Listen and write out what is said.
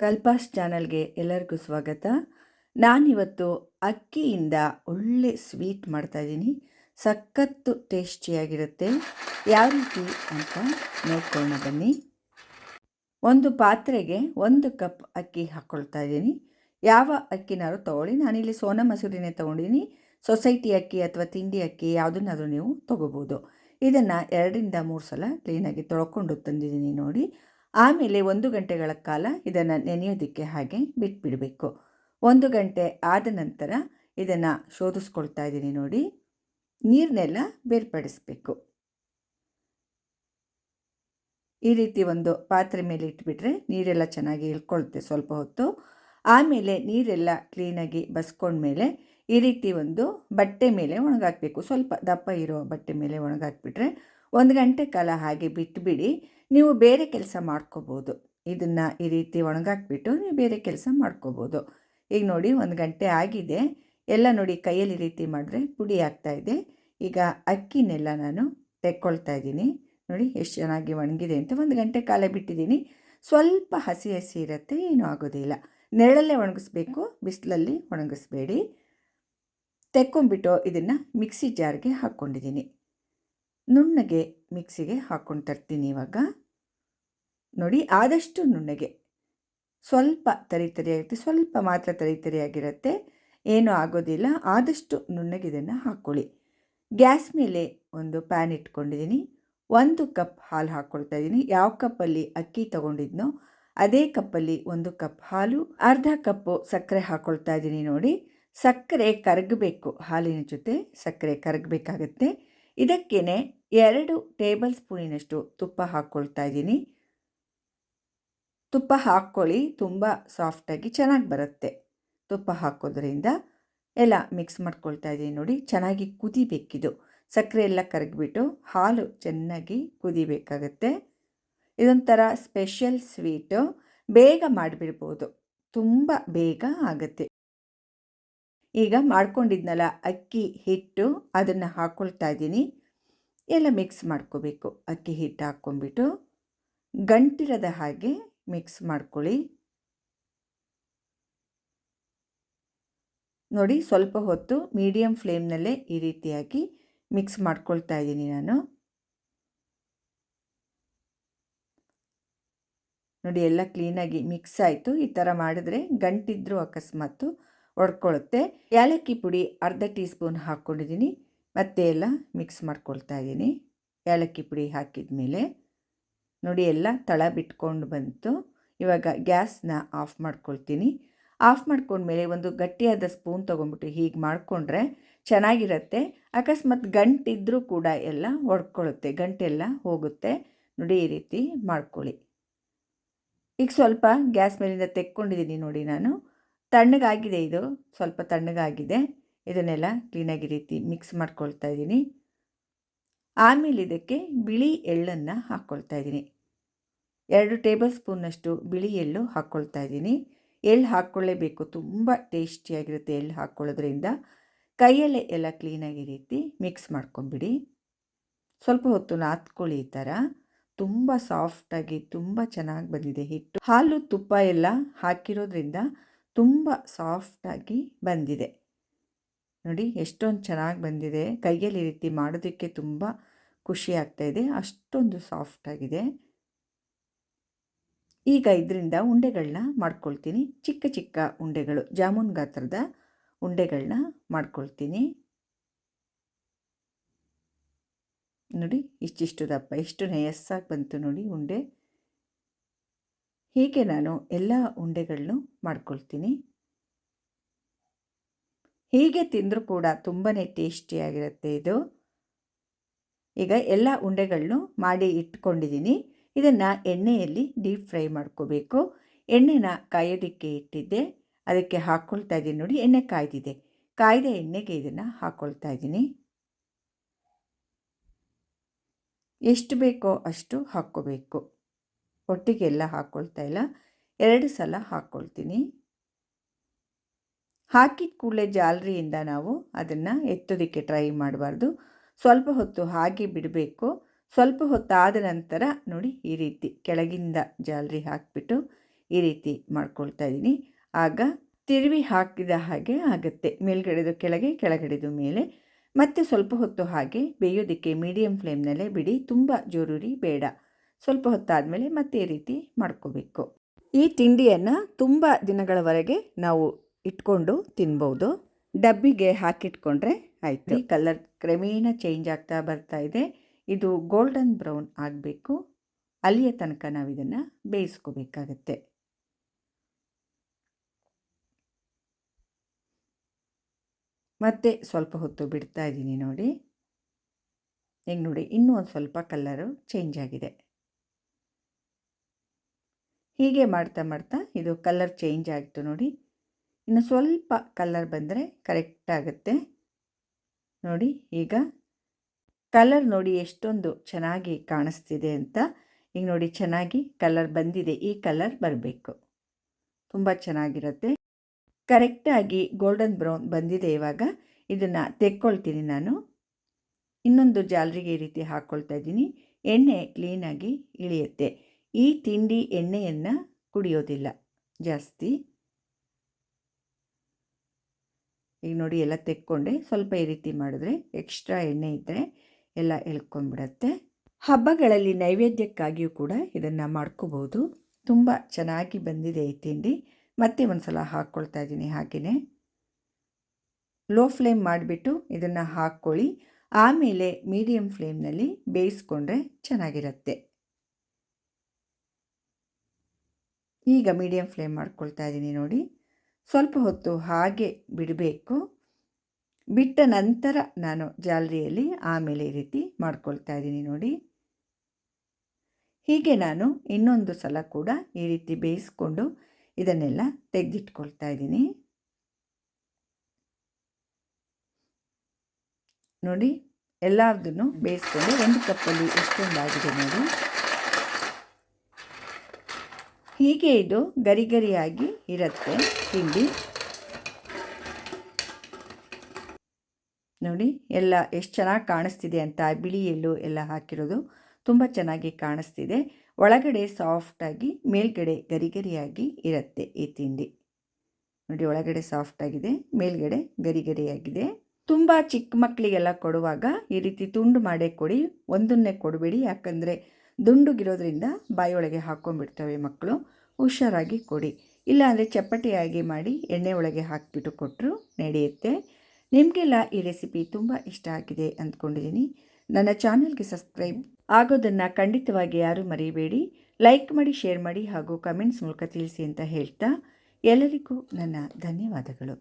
ಕಲ್ಪಾಸ್ ಚಾನಲ್ಗೆ ಎಲ್ಲರಿಗೂ ಸ್ವಾಗತ. ನಾನಿವತ್ತು ಅಕ್ಕಿಯಿಂದ ಒಳ್ಳೆ ಸ್ವೀಟ್ ಮಾಡ್ತಾಯಿದ್ದೀನಿ ಸಖತ್ತು ಟೇಸ್ಟಿಯಾಗಿರುತ್ತೆ. ಯಾವ ರೀತಿ ಅಂತ ನೋಡ್ಕೊಳ್ಳೋಣ ಬನ್ನಿ. ಒಂದು ಪಾತ್ರೆಗೆ ಒಂದು ಕಪ್ ಅಕ್ಕಿ ಹಾಕ್ಕೊಳ್ತಾ ಇದ್ದೀನಿ. ಯಾವ ಅಕ್ಕಿನಾದ್ರು ತೊಗೊಳ್ಳಿ. ನಾನಿಲ್ಲಿ ಸೋನಾ ಮಸೂರಿನೇ ತೊಗೊಂಡಿದ್ದೀನಿ. ಸೊಸೈಟಿ ಅಕ್ಕಿ ಅಥವಾ ತಿಂಡಿ ಅಕ್ಕಿ ಯಾವುದನ್ನಾದರೂ ನೀವು ತೊಗೋಬೋದು. ಇದನ್ನು ಎರಡರಿಂದ ಮೂರು ಸಲ ಕ್ಲೀನಾಗಿ ತೊಳ್ಕೊಂಡು ತಂದಿದ್ದೀನಿ ನೋಡಿ. ಆಮೇಲೆ ಒಂದು ಗಂಟೆಗಳ ಕಾಲ ಇದನ್ನು ನೆನೆಯೋದಕ್ಕೆ ಹಾಗೆ ಬಿಟ್ಬಿಡಬೇಕು. ಒಂದು ಗಂಟೆ ಆದ ನಂತರ ಇದನ್ನು ಶೋಧಿಸ್ಕೊಳ್ತಾ ಇದ್ದೀನಿ ನೋಡಿ. ನೀರನ್ನೆಲ್ಲ ಬೇರ್ಪಡಿಸಬೇಕು. ಈ ರೀತಿ ಒಂದು ಪಾತ್ರೆ ಮೇಲೆ ಇಟ್ಬಿಟ್ರೆ ನೀರೆಲ್ಲ ಚೆನ್ನಾಗಿ ಇಳ್ಕೊಳುತ್ತೆ ಸ್ವಲ್ಪ ಹೊತ್ತು. ಆಮೇಲೆ ನೀರೆಲ್ಲ ಕ್ಲೀನಾಗಿ ಬಸ್ಕೊಂಡ್ಮೇಲೆ ಈ ರೀತಿ ಒಂದು ಬಟ್ಟೆ ಮೇಲೆ ಒಣಗಾಕಬೇಕು. ಸ್ವಲ್ಪ ದಪ್ಪ ಇರೋ ಬಟ್ಟೆ ಮೇಲೆ ಒಣಗಾಕ್ಬಿಟ್ರೆ ಒಂದು ಗಂಟೆ ಕಾಲ ಹಾಗೆ ಬಿಟ್ಟುಬಿಡಿ ನೀವು ಬೇರೆ ಕೆಲಸ ಮಾಡ್ಕೋಬೋದು. ಇದನ್ನು ಈ ರೀತಿ ಒಣಗಾಕ್ಬಿಟ್ಟು ನೀವು ಬೇರೆ ಕೆಲಸ ಮಾಡ್ಕೋಬೋದು. ಈಗ ನೋಡಿ ಒಂದು ಗಂಟೆ ಆಗಿದೆ. ಎಲ್ಲ ನೋಡಿ ಕೈಯಲ್ಲಿ ರೀತಿ ಮಾಡಿದ್ರೆ ಪುಡಿ ಆಗ್ತಾ ಇದೆ. ಈಗ ಅಕ್ಕಿನೆಲ್ಲ ನಾನು ತೆಕ್ಕೊಳ್ತಾ ಇದ್ದೀನಿ. ನೋಡಿ ಎಷ್ಟು ಚೆನ್ನಾಗಿ ಒಣಗಿದೆ ಅಂತ ಒಂದು ಗಂಟೆ ಕಾಲ ಬಿಟ್ಟಿದ್ದೀನಿ. ಸ್ವಲ್ಪ ಹಸಿ ಹಸಿ ಇರುತ್ತೆ, ಏನೂ ಆಗೋದಿಲ್ಲ. ನೆರಳಲ್ಲೇ ಒಣಗಿಸ್ಬೇಕು, ಬಿಸಿಲಲ್ಲಿ ಒಣಗಿಸ್ಬೇಡಿ. ತೆಕ್ಕೊಂಬಿಟ್ಟು ಇದನ್ನು ಮಿಕ್ಸಿ ಜಾರ್ಗೆ ಹಾಕ್ಕೊಂಡಿದ್ದೀನಿ. ನುಣ್ಣಗೆ ಮಿಕ್ಸಿಗೆ ಹಾಕ್ಕೊಂಡು ತರ್ತೀನಿ ಇವಾಗ. ನೋಡಿ, ಆದಷ್ಟು ನುಣ್ಣಗೆ. ಸ್ವಲ್ಪ ತರಿ ತರಿಯಾಗುತ್ತೆ ಸ್ವಲ್ಪ ಮಾತ್ರ ತರಿ ತರಿಯಾಗಿರುತ್ತೆ. ಏನೂ ಆಗೋದಿಲ್ಲ, ಆದಷ್ಟು ನುಣ್ಣಗೆ ಇದನ್ನು ಹಾಕ್ಕೊಳ್ಳಿ. ಗ್ಯಾಸ್ ಮೇಲೆ ಒಂದು ಪ್ಯಾನ್ ಇಟ್ಕೊಂಡಿದ್ದೀನಿ. ಒಂದು ಕಪ್ ಹಾಲು ಹಾಕ್ಕೊಳ್ತಾ ಇದ್ದೀನಿ. ಯಾವ ಕಪ್ಪಲ್ಲಿ ಅಕ್ಕಿ ತೊಗೊಂಡಿದ್ನೋ, ಅದೇ ಕಪ್ಪಲ್ಲಿ ಒಂದು ಕಪ್ ಹಾಲು, ಅರ್ಧ ಕಪ್ಪು ಸಕ್ಕರೆ ಹಾಕ್ಕೊಳ್ತಾ ಇದ್ದೀನಿ ನೋಡಿ. ಸಕ್ಕರೆ ಕರಗಬೇಕು, ಹಾಲಿನ ಜೊತೆ ಸಕ್ಕರೆ ಕರಗಬೇಕಾಗತ್ತೆ. ಇದಕ್ಕೇ ಎರಡು ಟೇಬಲ್ ಸ್ಪೂನಿನಷ್ಟು ತುಪ್ಪ ಹಾಕ್ಕೊಳ್ತಾ ಇದ್ದೀನಿ. ತುಪ್ಪ ಹಾಕ್ಕೊಳ್ಳಿ, ತುಂಬ ಸಾಫ್ಟಾಗಿ ಚೆನ್ನಾಗಿ ಬರುತ್ತೆ. ತುಪ್ಪ ಹಾಕೋದ್ರಿಂದ ಎಲ್ಲ ಮಿಕ್ಸ್ ಮಾಡ್ಕೊಳ್ತಾ ಇದ್ದೀನಿ ನೋಡಿ, ಚೆನ್ನಾಗಿ ಕುದಿಬೇಕಿದು. ಸಕ್ಕರೆ ಎಲ್ಲ ಕರಗಿಬಿಟ್ಟು ಹಾಲು ಚೆನ್ನಾಗಿ ಕುದಿಬೇಕಾಗತ್ತೆ. ಇದೊಂಥರ ಸ್ಪೆಷಲ್ ಸ್ವೀಟು ಬೇಗ ಮಾಡಿಬಿಡ್ಬೋದು. ತುಂಬ ಬೇಗ ಆಗುತ್ತೆ. ಈಗ ಮಾಡ್ಕೊಂಡಿದ್ನಲ್ಲ, ಅಕ್ಕಿ ಹಿಟ್ಟು ಅದನ್ನು ಹಾಕ್ಕೊಳ್ತಾ ಇದ್ದೀನಿ. ಎಲ್ಲ ಮಿಕ್ಸ್ ಮಾಡ್ಕೋಬೇಕು. ಅಕ್ಕಿ ಹಿಟ್ಟು ಹಾಕ್ಕೊಂಬಿಟ್ಟು ಗಂಟಿರದ ಹಾಗೆ ಮಿಕ್ಸ್ ಮಾಡ್ಕೊಳ್ಳಿ. ನೋಡಿ ಸ್ವಲ್ಪ ಹೊತ್ತು ಮೀಡಿಯಮ್ ಫ್ಲೇಮ್ನಲ್ಲೇ ಈ ರೀತಿಯಾಗಿ ಮಿಕ್ಸ್ ಮಾಡ್ಕೊಳ್ತಾ ಇದ್ದೀನಿ ನಾನು. ನೋಡಿ ಎಲ್ಲ ಕ್ಲೀನಾಗಿ ಮಿಕ್ಸ್ ಆಯಿತು. ಈ ಥರ ಮಾಡಿದ್ರೆ ಗಂಟಿದ್ರು ಅಕಸ್ಮಾತು ಒಡ್ಕೊಳ್ಳುತ್ತೆ ಏಲಕ್ಕಿ ಪುಡಿ ಅರ್ಧ ಟೀ ಸ್ಪೂನ್ ಹಾಕ್ಕೊಂಡಿದ್ದೀನಿ. ಮತ್ತೆ ಎಲ್ಲ ಮಿಕ್ಸ್ ಮಾಡ್ಕೊಳ್ತಾ ಇದ್ದೀನಿ. ಏಲಕ್ಕಿ ಪುಡಿ ಹಾಕಿದ ಮೇಲೆ ನೋಡಿ ಎಲ್ಲ ತಳ ಬಿಟ್ಕೊಂಡು ಬಂತು. ಇವಾಗ ಗ್ಯಾಸ್ನ ಆಫ್ ಮಾಡ್ಕೊಳ್ತೀನಿ. ಆಫ್ ಮಾಡ್ಕೊಂಡ್ಮೇಲೆ ಒಂದು ಗಟ್ಟಿಯಾದ ಸ್ಪೂನ್ ತೊಗೊಂಡ್ಬಿಟ್ಟು ಹೀಗೆ ಮಾಡಿಕೊಂಡ್ರೆ ಚೆನ್ನಾಗಿರುತ್ತೆ. ಅಕಸ್ಮಾತ್ ಗಂಟಿದ್ರೂ ಕೂಡ ಎಲ್ಲ ಒಡ್ಕೊಳ್ಳುತ್ತೆ ಗಂಟೆಲ್ಲ ಹೋಗುತ್ತೆ. ನೋಡಿ ಈ ರೀತಿ ಮಾಡ್ಕೊಳ್ಳಿ. ಈಗ ಸ್ವಲ್ಪ ಗ್ಯಾಸ್ ಮೇಲಿಂದ ತೆಕ್ಕೊಂಡಿದ್ದೀನಿ ನೋಡಿ ನಾನು. ತಣ್ಣಗಾಗಿದೆ ಇದು. ಸ್ವಲ್ಪ ತಣ್ಣಗಾಗಿದೆ. ಇದನ್ನೆಲ್ಲ ಕ್ಲೀನಾಗಿ ರೀತಿ ಮಿಕ್ಸ್ ಮಾಡ್ಕೊಳ್ತಾ ಇದ್ದೀನಿ. ಆಮೇಲೆ ಇದಕ್ಕೆ ಬಿಳಿ ಎಳ್ಳನ್ನು ಹಾಕ್ಕೊಳ್ತಾ ಇದ್ದೀನಿ. ಎರಡು ಟೇಬಲ್ ಸ್ಪೂನಷ್ಟು ಬಿಳಿ ಎಳ್ಳು ಹಾಕ್ಕೊಳ್ತಾ ಇದ್ದೀನಿ. ಎಳ್ಳು ಹಾಕ್ಕೊಳ್ಳೇಬೇಕು. ತುಂಬ ಟೇಸ್ಟಿಯಾಗಿರುತ್ತೆ ಎಳ್ಳು ಹಾಕ್ಕೊಳ್ಳೋದ್ರಿಂದ ಕೈಯಲ್ಲೇ ಎಲ್ಲ ಕ್ಲೀನಾಗಿ ರೀತಿ ಮಿಕ್ಸ್ ಮಾಡ್ಕೊಂಬಿಡಿ. ಸ್ವಲ್ಪ ಹೊತ್ತು ನಾತ್ಕೊಳ್ಳಿ ಈ ಥರ. ತುಂಬ ಸಾಫ್ಟಾಗಿ ತುಂಬ ಚೆನ್ನಾಗಿ ಬಂದಿದೆ ಹಿಟ್ಟು. ಹಾಲು ತುಪ್ಪ ಎಲ್ಲ ಹಾಕಿರೋದ್ರಿಂದ ತುಂಬ ಸಾಫ್ಟಾಗಿ ಬಂದಿದೆ. ನೋಡಿ ಎಷ್ಟೊಂದು ಚೆನ್ನಾಗಿ ಬಂದಿದೆ. ಕೈಯಲ್ಲಿ ರೀತಿ ಮಾಡೋದಕ್ಕೆ ತುಂಬ ಖುಷಿ ಆಗ್ತಾಯಿದೆ ಅಷ್ಟೊಂದು ಸಾಫ್ಟಾಗಿದೆ ಈಗ ಇದರಿಂದ ಉಂಡೆಗಳನ್ನ ಮಾಡ್ಕೊಳ್ತೀನಿ. ಚಿಕ್ಕ ಚಿಕ್ಕ ಉಂಡೆಗಳು, ಜಾಮೂನ್ ಗಾತ್ರದ ಉಂಡೆಗಳನ್ನ ಮಾಡ್ಕೊಳ್ತೀನಿ. ನೋಡಿ ಇಷ್ಟಿಷ್ಟು ದಪ್ಪ ಎಷ್ಟು ನಯಸ್ಸಾಗಿ ಬಂತು ನೋಡಿ ಉಂಡೆ. ಹೀಗೆ ನಾನು ಎಲ್ಲ ಉಂಡೆಗಳನ್ನು ಮಾಡ್ಕೊಳ್ತೀನಿ. ಹೀಗೆ ತಿಂದರೂ ಕೂಡ ತುಂಬಾ ಟೇಸ್ಟಿಯಾಗಿರುತ್ತೆ ಇದು. ಈಗ ಎಲ್ಲ ಉಂಡೆಗಳನ್ನು ಮಾಡಿ ಇಟ್ಕೊಂಡಿದ್ದೀನಿ ಇದನ್ನು ಎಣ್ಣೆಯಲ್ಲಿ ಡೀಪ್ ಫ್ರೈ ಮಾಡ್ಕೋಬೇಕು. ಎಣ್ಣೆನ ಕಾಯೋದಕ್ಕೆ ಇಟ್ಟಿದ್ದೆ. ಅದಕ್ಕೆ ಹಾಕ್ಕೊಳ್ತಾ ಇದ್ದೀನಿ ನೋಡಿ, ಎಣ್ಣೆ ಕಾಯ್ದಿದೆ. ಕಾಯ್ದ ಎಣ್ಣೆಗೆ ಇದನ್ನು ಹಾಕ್ಕೊಳ್ತಾ ಇದ್ದೀನಿ. ಎಷ್ಟು ಬೇಕೋ ಅಷ್ಟು ಹಾಕ್ಕೋಬೇಕು. ಒಟ್ಟಿಗೆ ಎಲ್ಲ ಹಾಕ್ಕೊಳ್ತಾ ಇಲ್ಲ. ಎರಡು ಸಲ ಹಾಕ್ಕೊಳ್ತೀನಿ ಹಾಕಿದ ಕೂಡಲೇ ಜಾಲರಿಯಿಂದ ನಾವು ಅದನ್ನು ಎತ್ತೋದಕ್ಕೆ ಟ್ರೈ ಮಾಡಬಾರ್ದು. ಸ್ವಲ್ಪ ಹೊತ್ತು ಹಾಗೆ ಬಿಡಬೇಕು. ಸ್ವಲ್ಪ ಹೊತ್ತಾದ ನಂತರ ನೋಡಿ ಈ ರೀತಿ ಕೆಳಗಿಂದ ಜಾಲರಿ ಹಾಕಿಬಿಟ್ಟು ಈ ರೀತಿ ಮಾಡ್ಕೊಳ್ತಾ ಇದ್ದೀನಿ. ಆಗ ತಿರುವಿ ಹಾಕಿದ ಹಾಗೆ ಆಗುತ್ತೆ. ಮೇಲ್ಗಡೆದು ಕೆಳಗೆ, ಕೆಳಗಡೆದು ಮೇಲೆ. ಮತ್ತೆ ಸ್ವಲ್ಪ ಹೊತ್ತು ಹಾಗೆ ಬೇಯೋದಕ್ಕೆ ಮೀಡಿಯಮ್ ಫ್ಲೇಮ್ನಲ್ಲೇ ಬಿಡಿ. ತುಂಬ ಜರೂರಿ ಬೇಡ. ಸ್ವಲ್ಪ ಹೊತ್ತಾದಮೇಲೆ ಮತ್ತೆ ಈ ರೀತಿ ಮಾಡ್ಕೋಬೇಕು. ಈ ತಿಂಡಿಯನ್ನು ತುಂಬ ದಿನಗಳವರೆಗೆ ನಾವು ಇಟ್ಕೊಂಡು ತಿನ್ಬೋದು. ಡಬ್ಬಿಗೆ ಹಾಕಿಟ್ಕೊಂಡ್ರೆ ಆಯಿತು. ಈ ಕಲರ್ ಕ್ರಮೇಣ ಚೇಂಜ್ ಆಗ್ತಾ ಬರ್ತಾ ಇದೆ. ಇದು ಗೋಲ್ಡನ್ ಬ್ರೌನ್ ಆಗಬೇಕು. ಅಲ್ಲಿಯ ತನಕ ನಾವು ಇದನ್ನು ಬೇಯಿಸ್ಕೋಬೇಕಾಗತ್ತೆ. ಮತ್ತೆ ಸ್ವಲ್ಪ ಹೊತ್ತು ಬಿಡ್ತಾ ಇದ್ದೀನಿ ನೋಡಿ. ಈಗ ನೋಡಿ? ಇನ್ನೂ ಒಂದು ಸ್ವಲ್ಪ ಕಲ್ಲರು ಚೇಂಜ್ ಆಗಿದೆ. ಹೀಗೆ ಮಾಡ್ತಾ ಮಾಡ್ತಾ ಇದು ಕಲರ್ ಚೇಂಜ್ ಆಯಿತು ನೋಡಿ. ಇನ್ನು ಸ್ವಲ್ಪ ಕಲರ್ ಬಂದರೆ ಕರೆಕ್ಟ್ ಆಗುತ್ತೆ. ನೋಡಿ ಈಗ ಕಲರ್ ನೋಡಿ ಎಷ್ಟೊಂದು ಚೆನ್ನಾಗಿ ಕಾಣಿಸ್ತಿದೆ ಅಂತ. ಈಗ ನೋಡಿ ಚೆನ್ನಾಗಿ ಕಲರ್ ಬಂದಿದೆ. ಈ ಕಲರ್ ಬರಬೇಕು. ತುಂಬ ಚೆನ್ನಾಗಿರುತ್ತೆ. ಕರೆಕ್ಟಾಗಿ ಗೋಲ್ಡನ್ ಬ್ರೌನ್ ಬಂದಿದೆ ಇವಾಗ. ಇದನ್ನು ತೆಕ್ಕೊಳ್ತೀನಿ ನಾನು. ಇನ್ನೊಂದು ಜಾಲರಿಗೆ ಈ ರೀತಿ ಹಾಕ್ಕೊಳ್ತಾ ಇದ್ದೀನಿ. ಎಣ್ಣೆ ಕ್ಲೀನಾಗಿ ಇಳಿಯುತ್ತೆ. ಈ ತಿಂಡಿ ಎಣ್ಣೆಯನ್ನು ಕುಡಿಯೋದಿಲ್ಲ. ಜಾಸ್ತಿ. ಈಗ ನೋಡಿ ಎಲ್ಲ ತೆಕ್ಕೊಂಡೆ. ಸ್ವಲ್ಪ ಈ ರೀತಿ ಮಾಡಿದ್ರೆ ಎಕ್ಸ್ಟ್ರಾ ಎಣ್ಣೆ ಇದ್ದರೆ ಎಲ್ಲ ಎಳ್ಕೊಂಡ್ಬಿಡತ್ತೆ. ಹಬ್ಬಗಳಲ್ಲಿ ನೈವೇದ್ಯಕ್ಕಾಗಿಯೂ ಕೂಡ ಇದನ್ನು ಮಾಡ್ಕೋಬೋದು. ತುಂಬ ಚೆನ್ನಾಗಿ ಬಂದಿದೆ ಈ ತಿಂಡಿ. ಮತ್ತೆ ಒಂದು ಸಲ ಹಾಕ್ಕೊಳ್ತಾ ಇದ್ದೀನಿ ಹಾಗೆಯೇ ಲೋ ಫ್ಲೇಮ್ ಮಾಡಿಬಿಟ್ಟು ಇದನ್ನು ಹಾಕ್ಕೊಳ್ಳಿ. ಆಮೇಲೆ ಮೀಡಿಯಮ್ ಫ್ಲೇಮ್ನಲ್ಲಿ ಬೇಯಿಸ್ಕೊಂಡ್ರೆ ಚೆನ್ನಾಗಿರುತ್ತೆ. ಈಗ ಮೀಡಿಯಮ್ ಫ್ಲೇಮ್ ಮಾಡ್ಕೊಳ್ತಾ ಇದ್ದೀನಿ ನೋಡಿ. ಸ್ವಲ್ಪ ಹೊತ್ತು ಹಾಗೆ ಬಿಡಬೇಕು. ಬಿಟ್ಟ ನಂತರ ನಾನು ಜಾಲರಿಯಲ್ಲಿ ಆಮೇಲೆ ಈ ರೀತಿ ಮಾಡ್ಕೊಳ್ತಾ ಇದ್ದೀನಿ ನೋಡಿ. ಹೀಗೆ ನಾನು ಇನ್ನೊಂದು ಸಲ ಕೂಡ ಈ ರೀತಿ ಬೇಯಿಸ್ಕೊಂಡು ಇದನ್ನೆಲ್ಲ ತೆಗೆದಿಟ್ಕೊಳ್ತಾ ಇದ್ದೀನಿ. ನೋಡಿ ಎಲ್ಲದನ್ನು ಬೇಯಿಸ್ಕೊಂಡು ಒಂದು ಕಪ್ಪಲ್ಲಿ ಎಷ್ಟೊಂದಾಗಿದೆ ನೋಡಿ. ಹೀಗೆ ಇದು ಗರಿ ಗರಿಯಾಗಿ ಇರುತ್ತೆ. ತಿಂಡಿ. ನೋಡಿ, ಎಲ್ಲ ಎಷ್ಟು ಚೆನ್ನಾಗಿ ಕಾಣಿಸ್ತಿದೆ ಅಂತ ಬಿಳಿ ಎಳ್ಳು ಎಲ್ಲ ಹಾಕಿರೋದು ತುಂಬ ಚೆನ್ನಾಗಿ ಕಾಣಿಸ್ತಿದೆ. ಒಳಗಡೆ ಸಾಫ್ಟಾಗಿ ಮೇಲ್ಗಡೆ ಗರಿ ಗರಿಯಾಗಿ ಇರುತ್ತೆ ಈ ತಿಂಡಿ. ನೋಡಿ, ಒಳಗಡೆ ಸಾಫ್ಟಾಗಿದೆ ಮೇಲ್ಗಡೆ ಗರಿ ಗರಿಯಾಗಿದೆ ತುಂಬ ಚಿಕ್ಕ ಮಕ್ಕಳಿಗೆಲ್ಲ ಕೊಡುವಾಗ ಈ ರೀತಿ ತುಂಡು ಮಾಡೇ ಕೊಡಿ, ಒಂದನ್ನೇ ಕೊಡಬೇಡಿ. ಯಾಕಂದರೆ ದುಂಡುಗಿರೋದ್ರಿಂದ ಬಾಯಿಯೊಳಗೆ ಹಾಕ್ಕೊಂಡ್ಬಿಡ್ತವೆ ಮಕ್ಕಳು. ಹುಷಾರಾಗಿ ಕೊಡಿ. ಇಲ್ಲಾಂದರೆ ಚಪ್ಪಟೆಯಾಗಿ ಮಾಡಿ ಎಣ್ಣೆ ಒಳಗೆ ಹಾಕಿಬಿಟ್ಟು ಕೊಟ್ಟರು ನಡೆಯುತ್ತೆ. ನಿಮಗೆಲ್ಲ ಈ ರೆಸಿಪಿ ತುಂಬ ಇಷ್ಟ ಆಗಿದೆ ಅಂದ್ಕೊಂಡಿದ್ದೀನಿ. ನನ್ನ ಚಾನಲ್ಗೆ ಸಬ್ಸ್ಕ್ರೈಬ್ ಆಗೋದನ್ನು ಖಂಡಿತವಾಗಿ ಯಾರೂ ಮರಿಬೇಡಿ. ಲೈಕ್ ಮಾಡಿ, ಶೇರ್ ಮಾಡಿ ಹಾಗೂ ಕಮೆಂಟ್ಸ್ ಮೂಲಕ ತಿಳಿಸಿ ಅಂತ ಹೇಳ್ತಾ ಎಲ್ಲರಿಗೂ ನನ್ನ ಧನ್ಯವಾದಗಳು.